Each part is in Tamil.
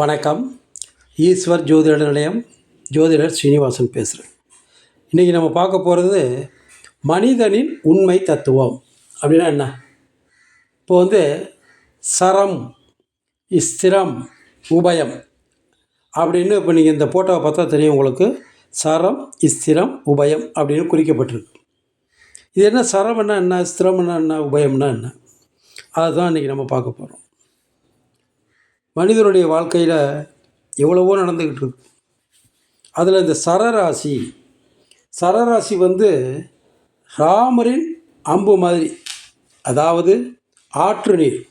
வணக்கம். ஈஸ்வர் ஜோதிட நிலையம் ஜோதிடர் ஸ்ரீனிவாசன் பேசுகிறேன் இன்றைக்கி நம்ம பார்க்க போகிறது மனிதனின் உண்மை தத்துவம். அப்படின்னா என்ன? இப்போ வந்து சரம் ஸ்திரம் உபயம் அப்படின்னு இப்போ நீங்கள் இந்த ஃபோட்டோவை பார்த்தா தெரியும் உங்களுக்கு. சரம் ஸ்திரம் உபயம் அப்படின்னு குறிக்கப்பட்டிருக்கு. இது என்ன? சரம்னா என்ன? ஸ்திரம்னா என்ன? உபயம்னா என்ன? அதுதான் இன்றைக்கி நம்ம பார்க்க போகிறோம் மனிதனுடைய வாழ்க்கையில் எவ்வளவோ நடந்துக்கிட்டு இருக்கு. அதில் இந்த சரராசி சரராசி வந்து ராமரின் அம்பு மாதிரி. அதாவது ஆற்று நீர்.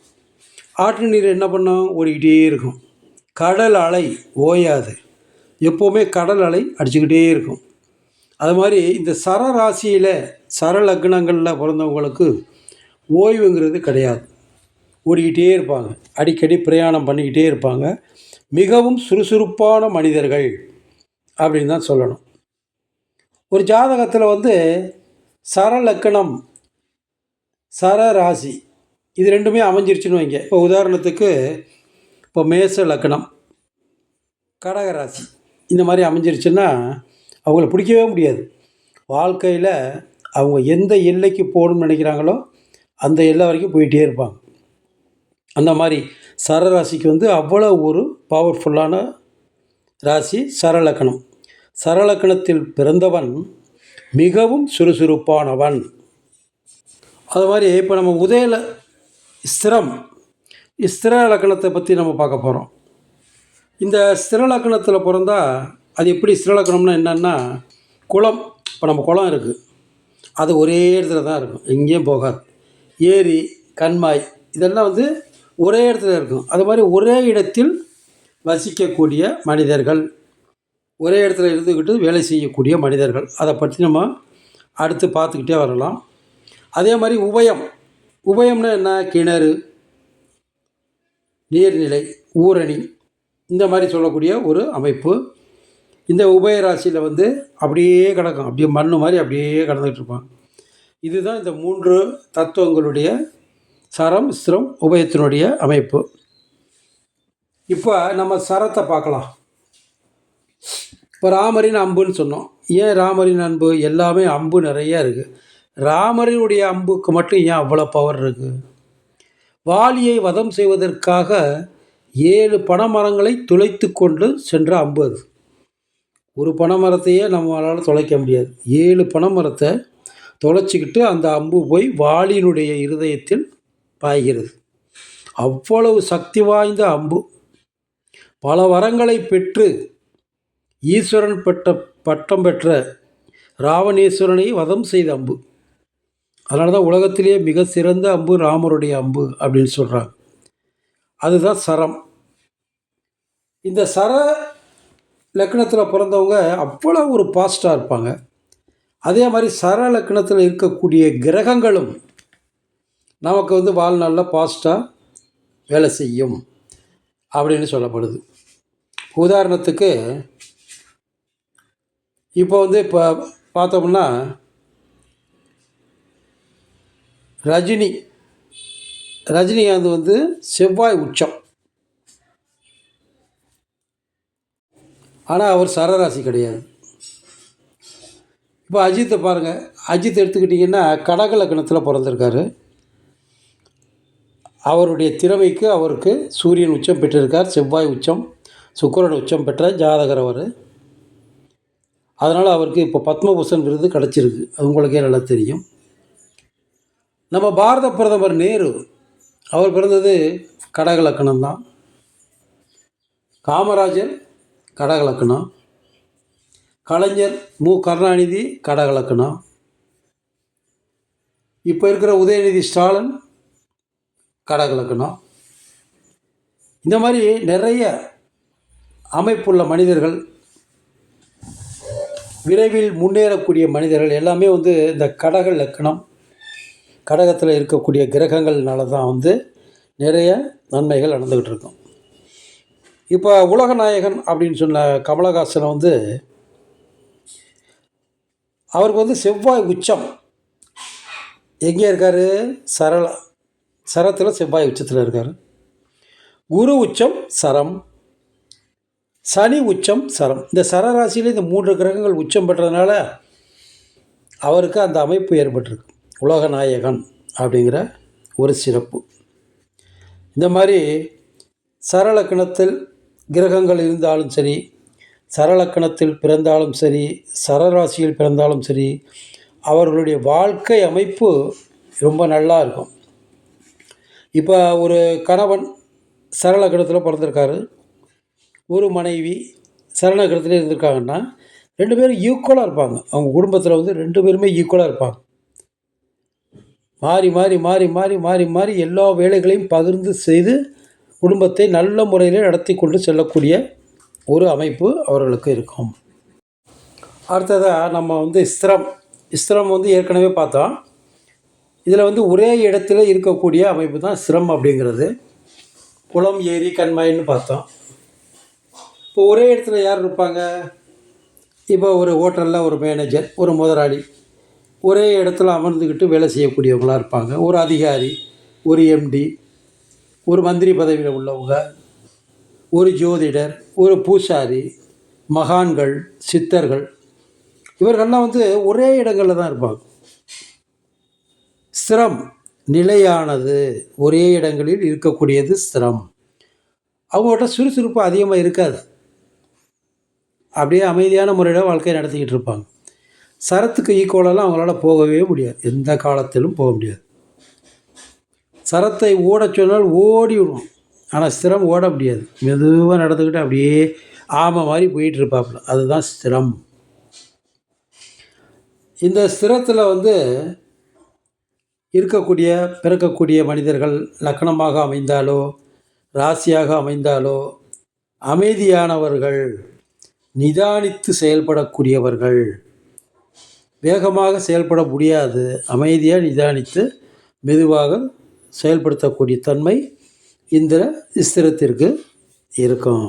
ஆற்று நீர் என்ன பண்ணோம்? ஓடிக்கிட்டே இருக்கும். கடல் அலை ஓயாது. எப்போவுமே கடல் அலை அடிச்சுக்கிட்டே இருக்கும். அது மாதிரி இந்த சரராசியில் சர லக்னங்களில் பிறந்தவங்களுக்கு ஓய்வுங்கிறது கிடையாது. ஓடிக்கிட்டே இருப்பாங்க. அடிக்கடி பிரயாணம் பண்ணிக்கிட்டே இருப்பாங்க. மிகவும் சுறுசுறுப்பான மனிதர்கள் அப்படின்னு தான் சொல்லணும். ஒரு ஜாதகத்தில் வந்து சர லக்கணம் சர ராசி இது ரெண்டுமே அமைஞ்சிருச்சுன்னு வைங்க. இப்போ உதாரணத்துக்கு இப்போ மேச லக்கணம் கடக ராசி இந்த மாதிரி அமைஞ்சிருச்சுன்னா அவங்கள பிடிக்கவே முடியாது. வாழ்க்கையில் அவங்க எந்த எல்லைக்கு போகணும்னு நினைக்கிறாங்களோ அந்த எல்லை வரைக்கும் போயிட்டே இருப்பாங்க. அந்த மாதிரி சரராசிக்கு வந்து அவ்வளோ ஒரு பவர்ஃபுல்லான ராசி சரலக்கணம். சரலக்கணத்தில் பிறந்தவன் மிகவும் சுறுசுறுப்பானவன். அது மாதிரி இப்போ நம்ம உதயல ஸ்திரம் ஸ்திர லக்கணத்தை பற்றி நம்ம பார்க்க போகிறோம் இந்த ஸ்திர லக்கணத்தில் பிறந்தா அது எப்படி ஸ்திர லக்கணம்னா என்னென்னா குளம் இப்போ நம்ம குளம் இருக்குது அது ஒரே இடத்துல தான் இருக்கும். எங்கேயும் போகாது. ஏரி கண்மாய் இதெல்லாம் வந்து ஒரே இடத்துல இருக்கும் அது மாதிரி ஒரே இடத்தில் வசிக்கக்கூடிய மனிதர்கள் ஒரே இடத்துல இருந்துக்கிட்டு வேலை செய்யக்கூடிய மனிதர்கள் அதை பற்றி நம்ம அடுத்து பார்த்துக்கிட்டே வரலாம். அதே மாதிரி உபயம். உபயம்னா என்ன? கிணறு நீர்நிலை ஊரணி இந்த மாதிரி சொல்லக்கூடிய ஒரு அமைப்பு. இந்த உபயராசியில் வந்து அப்படியே கிடக்கும். அப்படியே மண் மாதிரி அப்படியே கடந்துகிட்டு இருப்பாங்க. இதுதான் இந்த மூன்று தத்துவங்களுடைய சரம் ஸ்ரம் உபயத்தினுடைய அமைப்பு. இப்போ நம்ம சரத்தை பார்க்கலாம். இப்போ ராமரின் அம்புன்னு சொன்னோம். ஏன் ராமரின் அன்பு? எல்லாமே அம்பு நிறைய இருக்குது ராமரினுடைய அம்புக்கு மட்டும் ஏன் அவ்வளோ பவர் இருக்குது வாலியை வதம் செய்வதற்காக ஏழு பனைமரங்களை துளைத்து கொண்டு சென்ற அம்பு அது. ஒரு பனைமரத்தையே நம்மளால் தொலைக்க முடியாது. ஏழு பனைமரத்தை தொலைச்சிக்கிட்டு அந்த அம்பு போய் வாலியினுடைய இருதயத்தில் பாய்கிறது. அவ்வளவு சக்தி வாய்ந்த அம்பு. பல வரங்களை பெற்று ஈஸ்வரன் பெற்ற பட்டம் பெற்ற ராவணேஸ்வரனை வதம் செய்த அம்பு. அதனால தான் உலகத்திலேயே மிக சிறந்த அம்பு ராமருடைய அம்பு அப்படின்னு சொல்கிறாங்க அதுதான் சரம். இந்த சர லக்னத்தில் பிறந்தவங்க அவ்வளோ ஒரு பாஸ்டாக இருப்பாங்க. அதே மாதிரி சர லக்னத்தில் இருக்கக்கூடிய கிரகங்களும் நமக்கு வந்து வாழ்நாளில் பாஸ்ட்டாக வேலை செய்யும் அப்படின்னு சொல்லப்படுது. உதாரணத்துக்கு இப்போ வந்து இப்போ பார்த்தோம்னா ரஜினி ரஜினிகாந்த் வந்து செவ்வாய் உச்சம். ஆனால் அவர் சரராசி கிடையாது. இப்போ அஜித்தை பாருங்கள் அஜித் எடுத்துக்கிட்டிங்கன்னா கடக லக்னத்தில் பிறந்திருக்காரு. அவருடைய திறமைக்கு அவருக்கு சூரியன் உச்சம் பெற்றிருக்கார் செவ்வாய் உச்சம் சுக்கரன் உச்சம் பெற்ற ஜாதகர் அவர். அதனால் அவருக்கு இப்போ பத்மபூஷன் விருது கிடச்சிருக்கு. அது உங்களுக்கே நல்லா தெரியும். நம்ம பாரத பிரதமர் நேரு அவர் பிறந்தது கடகலக்கணம் தான் காமராஜர் கடகலக்கணம். கலைஞர் மு. கருணாநிதி கடகலக்கணம். இப்போ இருக்கிற உதயநிதி ஸ்டாலின் கடகலக்கணம் இந்த மாதிரி நிறைய அமைப்புள்ள மனிதர்கள் விரைவில் முன்னேறக்கூடிய மனிதர்கள் எல்லாமே வந்து இந்த கடக லக்கணம் கடகத்தில் இருக்கக்கூடிய கிரகங்கள்னால தான் வந்து நிறைய நன்மைகள் நடந்துக்கிட்டு இருக்கும். இப்போ உலகநாயகன் அப்படின்னு சொன்ன கமலஹாசனை வந்து அவருக்கு வந்து செவ்வாய் உச்சம். எங்கே இருக்கார்? சரளா. சரத்தில் செவ்வாய் உச்சத்தில் இருக்கார். குரு உச்சம் சரம். சனி உச்சம் சரம். இந்த சரராசியில் இந்த மூன்று கிரகங்கள் உச்சம் பெற்றதுனால அவருக்கு அந்த அமைப்பு ஏற்பட்டிருக்கு. உலக நாயகன் அப்படிங்கிற ஒரு சிறப்பு. இந்த மாதிரி சரலக்கணத்தில் கிரகங்கள் இருந்தாலும் சரி சரலக்கணத்தில் பிறந்தாலும் சரி சரராசியில் பிறந்தாலும் சரி அவர்களுடைய வாழ்க்கை அமைப்பு ரொம்ப நல்லா இருக்கும். இப்போ ஒரு கணவன் சரலக்கணத்தில் பிறந்திருக்காரு. ஒரு மனைவி சரணக்கிடத்தில் இருந்திருக்காங்கன்னா ரெண்டு பேரும் ஈக்குவலாக இருப்பாங்க. அவங்க குடும்பத்தில் வந்து ரெண்டு பேருமே ஈக்குவலாக இருப்பாங்க. மாறி மாறி மாறி மாறி மாறி மாறி எல்லா வேலைகளையும் பகிர்ந்து செய்து குடும்பத்தை நல்ல முறையில் நடத்தி கொண்டு செல்லக்கூடிய ஒரு அமைப்பு அவர்களுக்கு இருக்கும். அடுத்ததாக நம்ம வந்து ஸ்திரம். ஸ்திரம் வந்து ஏற்கனவே பார்த்தோம். இதில் வந்து ஒரே இடத்துல இருக்கக்கூடிய அமைப்பு தான் சிரம் அப்படிங்கிறது. குளம் ஏரி கண்மாயின்னு பார்த்தோம். இப்போ ஒரே இடத்துல யார் இருப்பாங்க? இப்போ ஒரு ஹோட்டலில் ஒரு மேனேஜர் ஒரு முதலாளி. ஒரே இடத்துல அமர்ந்துக்கிட்டு வேலை செய்யக்கூடியவங்களாக இருப்பாங்க. ஒரு அதிகாரி ஒரு எம்டி ஒரு மந்திரி பதவியில் உள்ளவங்க ஒரு ஜோதிடர் ஒரு பூசாரி மகான்கள் சித்தர்கள். இவர்கள்லாம் வந்து ஒரே இடங்களில் தான் இருப்பாங்க. ஸ்திரம் நிலையானது. ஒரே இடங்களில் இருக்கக்கூடியது ஸ்திரம் அவங்கள்ட்ட சுறுசுறுப்பு அதிகமாக இருக்காது. அப்படியே அமைதியான முறையில் வாழ்க்கையை நடத்திக்கிட்டு இருப்பாங்க. சரத்துக்கு ஈக்குவலெல்லாம் அவங்களால போகவே முடியாது. எந்த காலத்திலும் போக முடியாது. சரத்தை ஓடச் சொன்னால் ஓடி விடுவோம். ஆனால் ஸ்திரம் ஓட முடியாது. மெதுவாக நடந்துக்கிட்டு அப்படியே ஆமை மாதிரி போயிட்டு இருப்பாப்புல. அதுதான் ஸ்திரம் இந்த ஸ்திரத்தில் வந்து இருக்கக்கூடிய பிறக்கக்கூடிய மனிதர்கள் லக்கணமாக அமைந்தாலோ ராசியாக அமைந்தாலோ அமைதியானவர்கள் நிதானித்து செயல்படக்கூடியவர்கள் வேகமாக செயல்பட முடியாது அமைதியாக நிதானித்து மெதுவாக செயல்படுத்தக்கூடிய தன்மை இந்த ஸ்திரத்திற்கு இருக்கும்.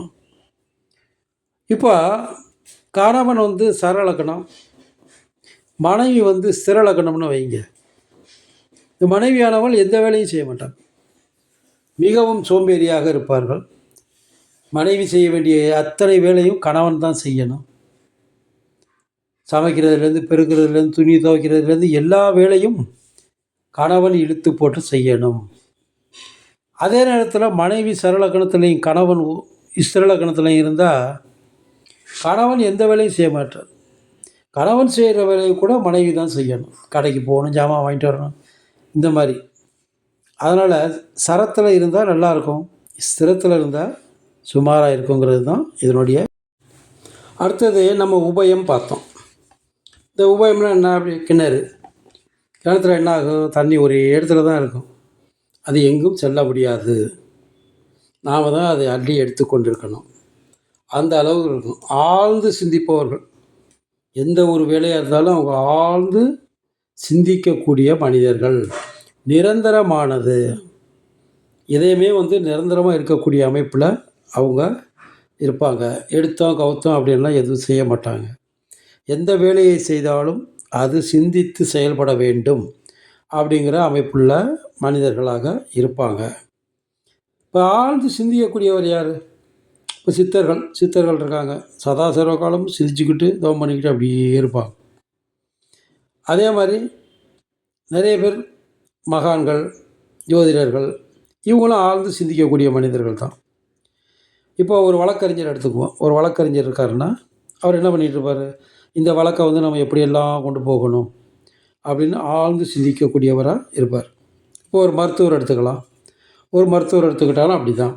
இப்போ கணவன் வந்து சரலக்கணம் மனைவி வந்து ஸ்திரலக்கணம்னு வைங்க. இந்த மனைவியானவள் எந்த வேலையும் செய்ய மாட்டான் மிகவும் சோம்பேறியாக இருப்பார்கள். மனைவி செய்ய வேண்டிய அத்தனை வேலையும் கணவன் தான் செய்யணும். சமைக்கிறதுலேருந்து பெருக்கிறதுலேருந்து துணி துவைக்கிறதுலேருந்து எல்லா வேலையும் கணவன் இழுத்து போட்டு செய்யணும். அதே நேரத்தில் மனைவி சரளக்கணத்துலேயும் கணவன் இஸ்ரலக்கணத்துலையும் இருந்தால் கணவன் எந்த வேலையும் செய்ய மாட்டார். கணவன் செய்கிற வேலையை கூட மனைவி தான் செய்யணும். கடைக்கு போகணும் ஜாமான் வாங்கிட்டு வரணும். இந்த மாதிரி. அதனால் சரத்தில் இருந்தால் நல்லாயிருக்கும் ஸ்திரத்தில் இருந்தால் சுமாராக இருக்குங்கிறது தான் இதனுடைய அடுத்தது நம்ம உபயம் பார்த்தோம். இந்த உபயம்னா என்ன? அப்படி கிணறு. கிணத்துல என்ன ஆகும்? தண்ணி ஒரே இடத்துல தான் இருக்கும். அது எங்கும் செல்ல முடியாது. நாம் தான் அதை அள்ளி எடுத்து கொண்டிருக்கணும். அந்த அளவு இருக்கும். ஆழ்ந்து சிந்திப்பவர்கள். எந்த ஒரு வேலையாக இருந்தாலும் அவங்க ஆழ்ந்து சிந்திக்கக்கூடிய மனிதர்கள். நிரந்தரமானது. எதையுமே வந்து நிரந்தரமாக இருக்கக்கூடிய அமைப்பில் அவங்க இருப்பாங்க. எடுத்தோம் கவுத்தோம் அப்படின்லாம் எதுவும் செய்ய மாட்டாங்க. எந்த வேலையை செய்தாலும் அது சிந்தித்து செயல்பட வேண்டும் அப்படிங்கிற அமைப்புள்ள மனிதர்களாக இருப்பாங்க. இப்போ ஆழ்ந்து சிந்திக்கக்கூடியவர் யார்? இப்போ சித்தர்கள் சித்தர்கள் இருக்காங்க. சதா காலம் காலமும் சிரிச்சுக்கிட்டு தவம் பண்ணிக்கிட்டு அப்படியே இருப்பாங்க. அதே மாதிரி நிறைய பேர் மகான்கள் ஜோதிடர்கள் இவங்களும் ஆழ்ந்து சிந்திக்கக்கூடிய மனிதர்கள் தான். இப்போ ஒரு வழக்கறிஞர் எடுத்துக்குவோம். ஒரு வழக்கறிஞர் இருக்காருன்னா அவர் என்ன பண்ணிகிட்டு இருப்பார்? இந்த வழக்கை வந்து நம்ம எப்படியெல்லாம் கொண்டு போகணும்? அப்படின்னு ஆழ்ந்து சிந்திக்கக்கூடியவராக இருப்பார். இப்போ ஒரு மருத்துவர் எடுத்துக்கலாம். ஒரு மருத்துவர் எடுத்துக்கிட்டாலும் அப்படி தான்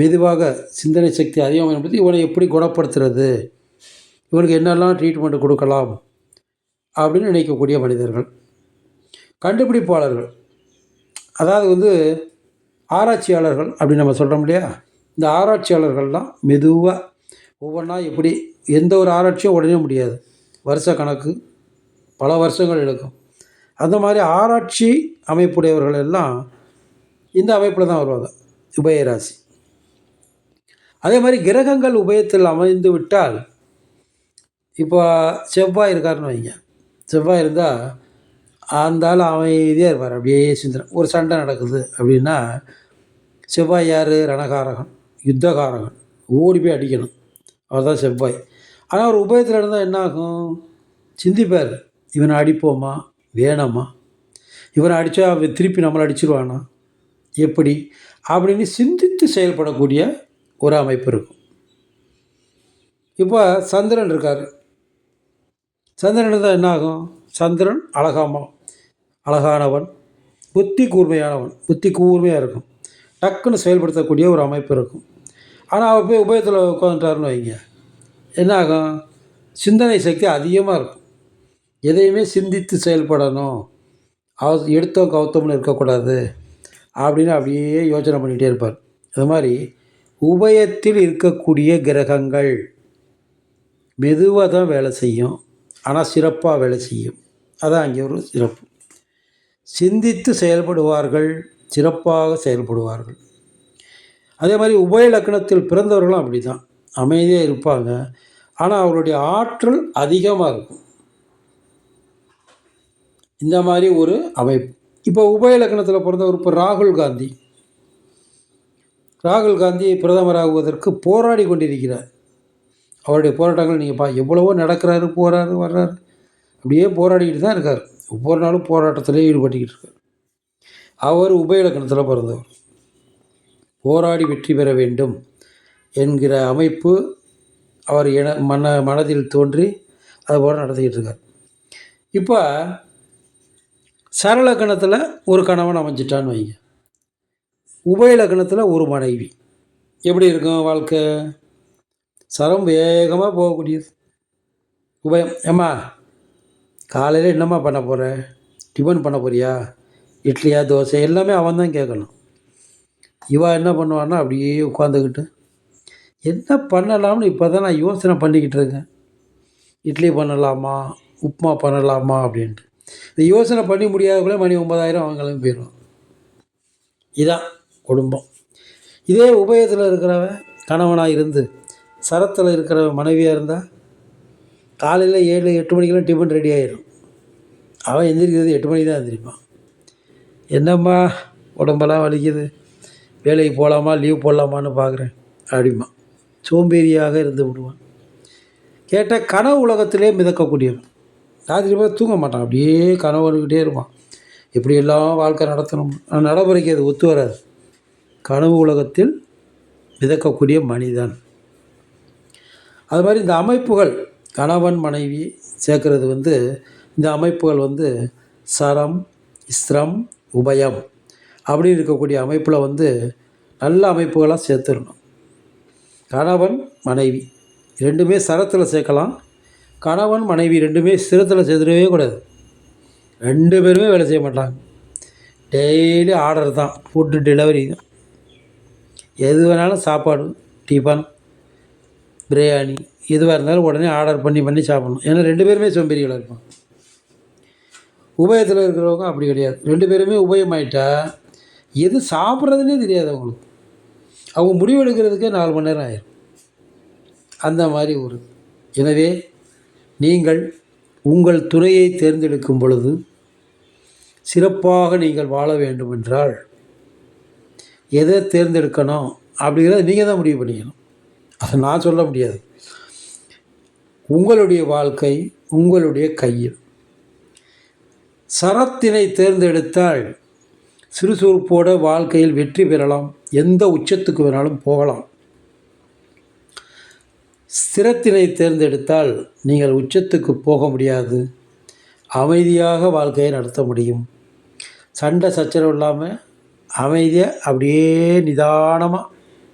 மெதுவாக சிந்தனை சக்தி அதிகமாக பயன்படுத்தி இவனை எப்படி குணப்படுத்துறது? இவனுக்கு என்னெல்லாம் ட்ரீட்மெண்ட் கொடுக்கலாம்? அப்படின்னு நினைக்கக்கூடிய மனிதர்கள் கண்டுபிடிப்பாளர்கள். அதாவது வந்து ஆராய்ச்சியாளர்கள் அப்படின்னு நம்ம சொல்கிறோம் இல்லையா? இந்த ஆராய்ச்சியாளர்கள்லாம் மெதுவாக ஒவ்வொன்றா எப்படி எந்த ஒரு ஆராய்ச்சியும் உடனே முடியாது. வருஷ கணக்கு பல வருஷங்கள் எடுக்கும். அந்த மாதிரி ஆராய்ச்சி அமைப்புடையவர்கள் எல்லாம் இந்த அமைப்பில் தான் வருவாங்க உபயராசி. அதே மாதிரி கிரகங்கள் உபயத்தில் அமைந்து விட்டால் இப்போ செவ்வாய் இருக்காருன்னு வைங்க. செவ்வாய் இருந்தால் அந்த அமைதியாக இருப்பார். அப்படியே சிந்தனை ஒரு சண்டை நடக்குது அப்படின்னா செவ்வாய் யார்? ரணகாரகன் யுத்தகாரகன். ஓடி போய் அடிக்கணும். அவர் தான் செவ்வாய். ஆனால் அவர் உபயத்தில் இருந்தால் என்ன ஆகும்? சிந்திப்பார். இவனை அடிப்போமா? வேணாமா? இவனை அடித்தா அவன் திருப்பி நம்மளை அடிச்சிருவானா? எப்படி? அப்படின்னு சிந்தித்து செயல்படக்கூடிய ஒரு அமைப்பு இருக்கும். இப்போ சந்திரன் இருக்கார். சந்திரன் இருந்தால் என்னாகும்? சந்திரன் அழகாமா அழகானவன் புத்தி கூர்மையானவன் புத்தி கூர்மையாக இருக்கும். டக்குன்னு செயல்படுத்தக்கூடிய ஒரு அமைப்பு இருக்கும். ஆனால் அவர் போய் உபயத்தில் உட்காந்துட்டாருன்னு வைங்க. என்ன ஆகும் சிந்தனை சக்தி அதிகமாக இருக்கும். எதையுமே சிந்தித்து செயல்படணும். அவ எடுத்தோம் கவுத்தோம்னு இருக்கக்கூடாது அப்படின்னு அப்படியே யோசனை பண்ணிகிட்டே இருப்பார். அது மாதிரி உபயத்தில் இருக்கக்கூடிய கிரகங்கள் மெதுவாக தான் வேலை செய்யும். ஆனால் சிறப்பாக வேலை செய்யும். அதான் அங்கே ஒரு சிறப்பு. சிந்தித்து செயல்படுவார்கள் சிறப்பாக செயல்படுவார்கள். அதே மாதிரி உபய லக்கணத்தில் பிறந்தவர்களும் அப்படி தான் அமைதியாக இருப்பாங்க. ஆனால் அவருடைய ஆற்றல் அதிகமாக இருக்கும். இந்த மாதிரி ஒரு அமைப்பு. இப்போ உபய லக்கணத்தில் பிறந்தவர் இப்போ ராகுல் காந்தி. ராகுல் காந்தி பிரதமராகுவதற்கு போராடி கொண்டிருக்கிறார். அவருடைய போராட்டங்கள் நீங்கள் பா எவ்வளவோ நடக்கிறாரு போகிறாரு வர்றாரு. அப்படியே போராடிக்கிட்டு தான் இருக்கார். ஒவ்வொரு நாளும் போராட்டத்திலே ஈடுபட்டுக்கிட்டு இருக்கார். அவர் உபயிலக்கணத்தில் பிறந்தவர். போராடி வெற்றி பெற வேண்டும் என்கிற அமைப்பு அவர் என மன மனதில் தோன்றி அதுபோல் நடத்திக்கிட்டு இருக்கார். இப்போ சரலக்கணத்தில் ஒரு கணவன் அமைஞ்சிட்டான்னு வைங்க. உபயலக்கணத்தில் ஒரு மனைவி. எப்படி இருக்கும் வாழ்க்கை? சரம் வேகமாக போகக்கூடியது. உபயம் ஏம்மா காலையில் என்னம்மா பண்ண போகிற டிஃபன் பண்ண போறியா? இட்லியா தோசை எல்லாமே அவன் தான் கேட்கணும் இவன் என்ன பண்ணுவான்னா அப்படியே உட்காந்துக்கிட்டு என்ன பண்ணலாம்னு இப்போ தான் நான் யோசனை பண்ணிக்கிட்டு இருக்கேன். இட்லி பண்ணலாமா? உப்புமா பண்ணலாமா? அப்படின்ட்டு. இந்த யோசனை பண்ணி முடியாதக்குள்ளே மணி ஒன்பதாயிரம் அவங்க கிளம்பி போயிடும் இதான் குடும்பம். இதே உபயத்தில் இருக்கிறவன் கணவனாக இருந்து சரத்தில் இருக்கிற மனைவியாக இருந்தால் காலையில் ஏழு எட்டு மணிக்கெல்லாம் டிஃபன் ரெடி ஆயிடும் அவன் எந்திரிக்கிறது எட்டு மணிக்கு தான் எந்திரிப்பான். என்னம்மா உடம்பெல்லாம் வலிக்குது. வேலைக்கு போகலாமா லீவ் போடலாமான்னு பார்க்குறேன் அப்படிமா சோம்பேறியாக இருந்து விடுவான். கேட்டால் கனவு உலகத்திலே மிதக்கக்கூடியவன். ராத்திரி போய் தூங்க மாட்டான். அப்படியே கனவு வந்துக்கிட்டே இருப்பான். எப்படியெல்லாம் வாழ்க்கை நடத்தணும்? ஆனால் நடைமுறைக்கு அது ஒத்து வராது. கனவு உலகத்தில் மிதக்கக்கூடிய மனிதன். அது மாதிரி இந்த அமைப்புகள் கணவன் மனைவி சேர்க்கறது வந்து இந்த அமைப்புகள் வந்து சரம் ஸ்திரம் உபயம் அப்படின்னு இருக்கக்கூடிய அமைப்பில் வந்து நல்ல அமைப்புகளாக சேர்த்துடணும். கணவன் மனைவி ரெண்டுமே சரத்தில் சேர்க்கலாம். கணவன் மனைவி ரெண்டுமே சிரத்தில் சேர்த்துடவே கூடாது. ரெண்டு பேருமே வேலை செய்ய மாட்டாங்க. டெய்லி ஆர்டர் தான் ஃபுட்டு டெலிவரி தான். எது வேணாலும் சாப்பாடு டிஃபன் பிரியாணி எதுவாக இருந்தாலும் உடனே ஆர்டர் பண்ணி பண்ணி சாப்பிடணும். ஏன்னா ரெண்டு பேருமே சோம்பேறிகளாக இருப்பாங்க. உபயத்தில் இருக்கிறவங்க அப்படி கிடையாது. ரெண்டு பேருமே உபயமாயிட்டா எது சாப்பிட்றதுனே தெரியாது அவங்களுக்கு. அவங்க முடிவெடுக்கிறதுக்கே நாலு மணி நேரம் ஆயிடும் அந்த மாதிரி ஒரு எனவே நீங்கள் உங்கள் துறையை தேர்ந்தெடுக்கும் பொழுது சிறப்பாக நீங்கள் வாழ வேண்டுமென்றால் எதை தேர்ந்தெடுக்கணும் அப்படிங்கிறத நீங்கள் தான் முடிவு பண்ணிக்கணும். அதை நான் சொல்ல முடியாது. உங்களுடைய வாழ்க்கை உங்களுடைய கையில். சரத்தினை தேர்ந்தெடுத்தால் சுறுசுறுப்போட வாழ்க்கையில் வெற்றி பெறலாம். எந்த உச்சத்துக்கு வேணாலும் போகலாம். ஸ்திரத்தினை தேர்ந்தெடுத்தால் நீங்கள் உச்சத்துக்கு போக முடியாது. அமைதியாக வாழ்க்கையை நடத்த முடியும். சண்டை சச்சரவு இல்லாமல் அமைதியாக அப்படியே நிதானமாக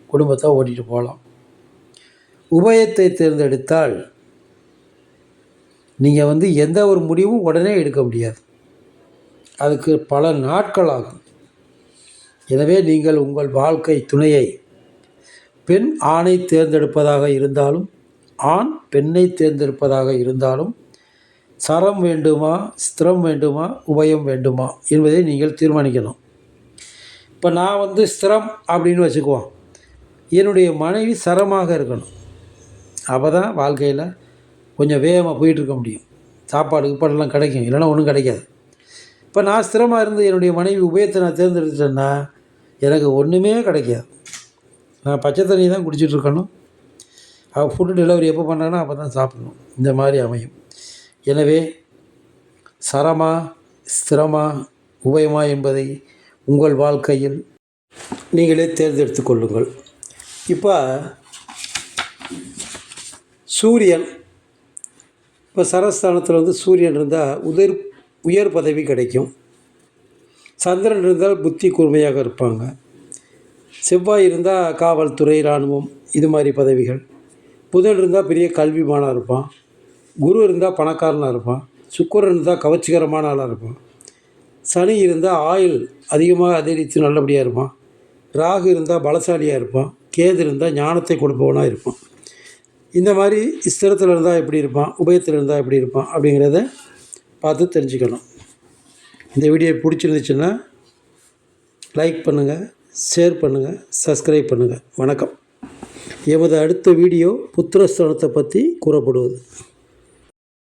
குடும்பத்தை ஓட்டிகிட்டு போகலாம். உபயத்தை தேர்ந்தெடுத்தால் நீங்கள் வந்து எந்த ஒரு முடிவும் உடனே எடுக்க முடியாது. அதுக்கு பல நாட்கள் ஆகும். எனவே நீங்கள் உங்கள் வாழ்க்கை துணையை பெண் ஆணை தேர்ந்தெடுப்பதாக இருந்தாலும் ஆண் பெண்ணை தேர்ந்தெடுப்பதாக இருந்தாலும் சரம் வேண்டுமா ஸ்திரம் வேண்டுமா உபயம் வேண்டுமா என்பதை நீங்கள் தீர்மானிக்கணும். இப்போ நான் வந்து ஸ்திரம் அப்படின்னு வச்சுக்குவோம். என்னுடைய மனைவி சரமாக இருக்கணும். அப்போ தான் வாழ்க்கையில் கொஞ்சம் வேகமாக போயிட்டுருக்க முடியும். சாப்பாடு கிப்பாடெல்லாம் கிடைக்கும். இல்லைன்னா ஒன்றும் கிடைக்காது. இப்போ நான் ஸ்திரமாக இருந்து என்னுடைய மனைவி உபயத்தை நான் தேர்ந்தெடுத்துட்டேன்னா எனக்கு ஒன்றுமே கிடைக்காது. நான் பச்சை தண்ணி தான் குடிச்சிட்ருக்கணும் அவள் ஃபுட்டு டெலிவரி எப்போ பண்ணாங்கன்னா அப்போ தான் சாப்பிடணும். இந்த மாதிரி அமையும். எனவே சரமா ஸ்திரமா உபயமா என்பதை உங்கள் வாழ்க்கையில் நீங்களே தேர்ந்தெடுத்து கொள்ளுங்கள். இப்போ சூரியன் இப்போ சரஸ்தானத்தில் வந்து சூரியன் இருந்தால் உதிர் உயர் பதவி கிடைக்கும். சந்திரன் இருந்தால் புத்தி கூர்மையாக இருப்பாங்க. செவ்வாய் இருந்தால் காவல்துறை இராணுவம் இது மாதிரி பதவிகள். புதன் இருந்தால் பெரிய கல்விமானாக இருப்பான். குரு இருந்தால் பணக்காரனாக இருப்பான். சுக்கரன் இருந்தால் கவர்ச்சிகரமான ஆளாக இருப்பான். சனி இருந்தால் ஆயுள் அதிகமாக அதிகரித்து நல்லபடியாக இருப்பான். ராகு இருந்தால் பலசாலியாக இருப்பான். கேது இருந்தால் ஞானத்தை கொடுப்பவனாக இருப்பான். இந்த மாதிரி ஸ்திரத்தில் இருந்தால் எப்படி இருப்பான்? உபயத்தில் இருந்தால் எப்படி இருப்பான்? அப்படிங்கிறத பார்த்து தெரிஞ்சுக்கணும். இந்த வீடியோ பிடிச்சிருந்துச்சுன்னா லைக் பண்ணுங்கள் ஷேர் பண்ணுங்கள் சப்ஸ்கிரைப் பண்ணுங்கள் வணக்கம். எமது அடுத்த வீடியோ புத்திரஸ்தானத்தை பற்றி கூறப்படுவது.